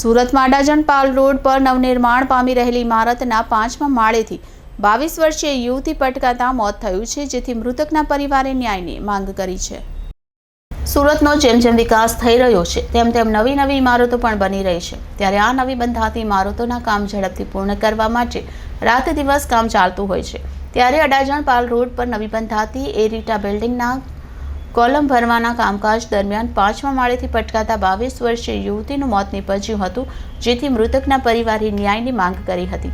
સુરતમાં અડાજણ પાલ રોડ પર નવનિર્માણ પામી રહેલી ઇમારતના પાંચમા માળેથી બાવીસ વર્ષીય યુવતી પટકાતા મોત થયું છે, જેથી મૃતકના પરિવારે ન્યાયની માંગ કરી છે. સુરતનો જેમ જેમ વિકાસ થઈ રહ્યો છે, તેમ તેમ નવી નવી ઇમારતો પણ બની રહી છે. ત્યારે આ નવી બંધાતી ઇમારતોના કામ ઝડપથી પૂર્ણ કરવા માટે રાત દિવસ કામ ચાલતું હોય છે. ત્યારે અડાજણ પાલ રોડ પર નવી બંધાતી એરિટા બિલ્ડિંગના કોલમ ભરવાના કામકાજ દરમિયાન પાંચમા માળેથી પટકાતા બાવીસ વર્ષીય યુવતીનું મોત નીપજ્યું હતું, જેથી મૃતકના પરિવારે ન્યાયની માંગ કરી હતી.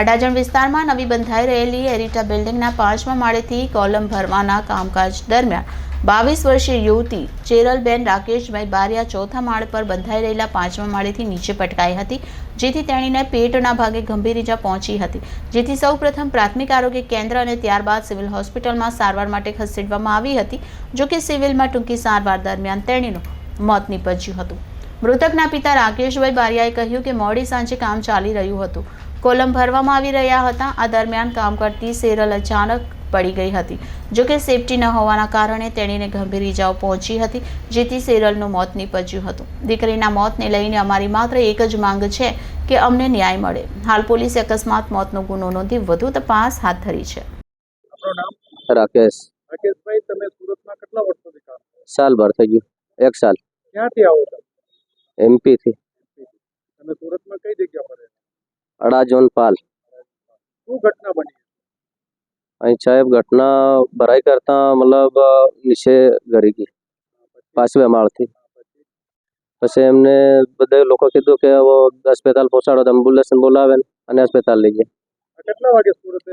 અડાજણ વિસ્તારમાં નવી બંધાઈ રહેલી એરિટા બિલ્ડિંગના પાંચમા માળેથી કોલમ ભરવાના કામકાજ દરમિયાન બાવીસ વર્ષીય યુવતી ચેરલબેન રાકેશભાઈ બારિયા ચોથા માળ પર બંધાઈ રહેલા પાંચમા માળેથી નીચે પટકાઈ હતી, જેથી તેણીને પેટના ભાગે ગંભીર ઇજા પહોંચી હતી. જેથી સૌપ્રથમ પ્રાથમિક આરોગ્ય કેન્દ્ર અને ત્યારબાદ સિવિલ હોસ્પિટલમાં સારવાર માટે ખસેડવામાં આવી હતી, જો કે સિવિલમાં ટૂંકી સારવાર દરમિયાન તેણીનું મોત નીપજ્યું હતું. મૃતકના પિતા રાકેશભાઈ બારિયાએ કહ્યું કે મોડી સાંજે કામ ચાલી રહ્યું હતું. કોલમ ભરવામાં આવી રહ્યા હતા. આ દરમિયાન કામ કરતી સેરલ અચાનક પડી ગઈ હતી. જો કે સેફટી ન હોવાના કારણે તેણીને ગંભીર ઇજાઓ પહોંચી હતી જેથી સેરલનું મોત નીપજ્યું હતું. દીકરીના મોતને લઈને અમારી માત્ર એક જ માંગ છે કે અમને ન્યાય મળે. હાલ પોલીસે અકસ્માત મોતનો ગુનો નોંધી વધુ તપાસ હાથ ધરી છે. રાકેશ. રાકેશભાઈ તમે સુરતમાં કેટલા વર્ષોથી કામ સાલ ભર થઈ ગયું. એક સાલ. ક્યાંથી આવો છો? એમપી થી તમે સુરતમાં કઈ જગ્યા પર? અડાજોન પાલ. શું ઘટના બની? અહીં સાહેબ ઘટના ભરાઈ કરતા મતલબ નીચે ગરી ગઈ પાંચમે માળથી પછી એમને બધા લોકો કીધું કે હવે હોસ્પિટલ પહોંચાડો તો એમ્બ્યુલન્સ બોલાવે અને હોસ્પિટલ લઈ ગયા કેટલા વાગે સુરત